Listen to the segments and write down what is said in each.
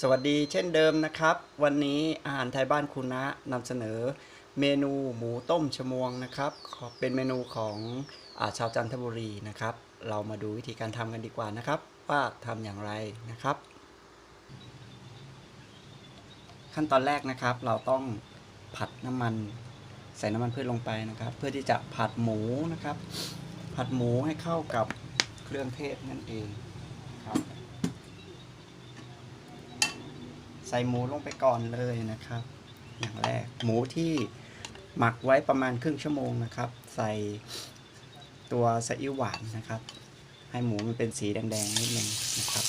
สวัสดีเช่นเดิมนะครับ วันนี้อาหารไทยบ้านคุณนะนำเสนอเมนูหมูต้มชมวงนะครับขอเป็นเมนูของอาชาวจันทบุรีนะครับ เรามาดูวิธีการทำกันดีกว่านะครับ ว่าทำอย่างไรนะครับ ขั้นตอนแรกนะครับ เราต้องผัดน้ำมัน ใส่น้ำมันพืชลงไปนะครับ เพื่อที่จะผัดหมูนะครับ ผัดหมูให้เข้ากับเครื่องเทศนั่นเองครับ ใส่หมูลงไปก่อนเลยนะครับ อย่างแรกหมูที่หมักไว้ประมาณครึ่งชั่วโมงนะครับ ใส่ตัวซีอิ๊วหวานนะครับ ให้หมูมันเป็นสีแดงๆนิดนึงนะครับ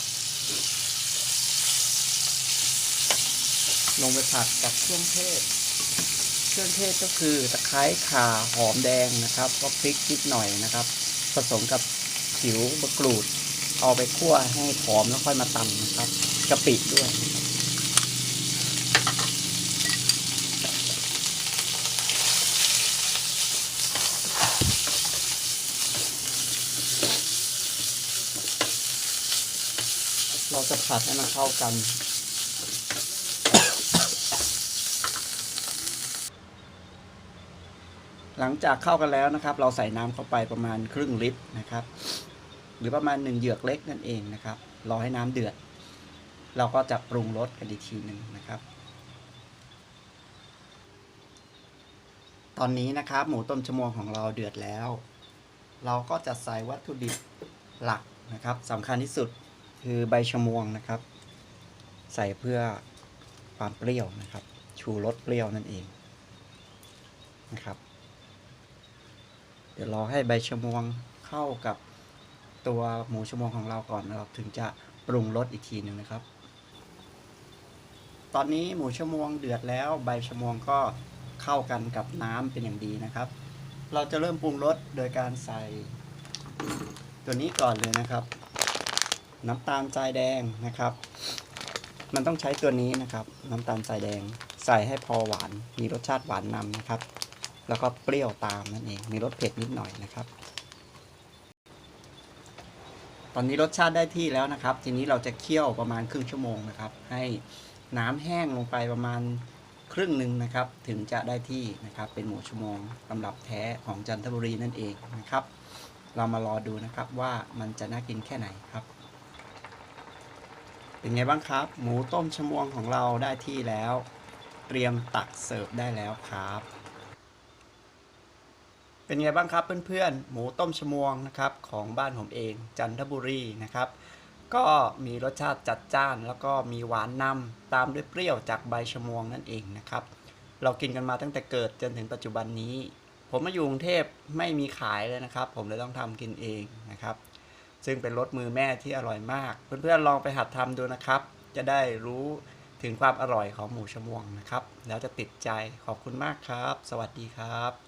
ลงไปผัดกับเครื่องเทศ เครื่องเทศก็คือตะไคร้ข่าหอมแดงนะครับก็พริกนิดหน่อยนะครับ ผสมกับผิวมะกรูด เอาไปคั่วให้หอมแล้วค่อยมาตำนะครับกะปิด้วยนะครับ เราจะผัดให้มันเข้ากัน หลังจากเข้ากันแล้วนะครับ เราใส่น้ำเข้าไปประมาณครึ่งลิตรนะครับ หรือประมาณหนึ่งเหยือกเล็กนั่นเองนะครับ รอให้น้ำเดือด เราก็จะปรุงรสกันอีกทีหนึ่งนะครับตอนนี้นะครับหมูต้มชมวงของเราเดือดแล้ว เราก็จะใส่วัตถุดิบหลักนะครับสำคัญที่สุด คือใบชะมวงนะครับ ใส่เพื่อความเปรี้ยวนะครับ ชูรสเปรี้ยวนั่นเองนะครับ เดี๋ยวรอให้ใบชะมวงเข้ากับตัวหมูชะมวงของเราก่อนนะครับ ถึงจะปรุงรสอีกทีหนึ่งนะครับ ตอนนี้หมูชะมวงเดือดแล้ว ใบชะมวงก็เข้ากันกับน้ำเป็นอย่างดีนะครับ เราจะเริ่มปรุงรสโดยการใส่ตัวนี้ก่อนเลยนะครับ น้ำตาลทรายแดงนะครับ มันต้องใช้ตัวนี้นะครับ น้ำตาลทรายแดงใส่ให้พอหวาน มีรสชาติหวานนำนะครับ แล้วก็เปรี้ยวตามนั่นเอง มีรสเผ็ดนิดหน่อยนะครับ ตอนนี้รสชาติได้ที่แล้วนะครับ ทีนี้เราจะเคี่ยวประมาณครึ่งชั่วโมงนะครับ ให้น้ำแห้งลงไปประมาณครึ่งหนึ่งนะครับ ถึงจะได้ที่นะครับ เป็นหมูชั่วโมงตำรับแท้ของจันทบุรีนั่นเองนะครับ เรามารอดูนะครับว่ามันจะน่ากินแค่ไหนครับ เป็นไงบ้างครับ หมูต้มชมวงของเราได้ที่แล้ว เตรียมตักเสิร์ฟได้แล้วครับ เป็นไงบ้างครับเพื่อนๆ หมูต้มชมวงนะครับของบ้านผมเองจันทบุรีนะครับ ก็มีรสชาติจัดจ้าน แล้วก็มีหวานนำตามด้วยเปรี้ยวจากใบชมวงนั่นเองนะครับ เรากินกันมาตั้งแต่เกิดจนถึงปัจจุบันนี้ ผมมาอยู่กรุงเทพไม่มีขายเลยนะครับ ผมเลยต้องทำกินเองนะครับ ซึ่งเป็นรสมือแม่ที่อร่อยมาก เพื่อนๆลองไปหัดทำดูนะครับ จะได้รู้ถึงความอร่อยของหมูชมวงนะครับ แล้วจะติดใจขอบคุณมากครับ สวัสดีครับ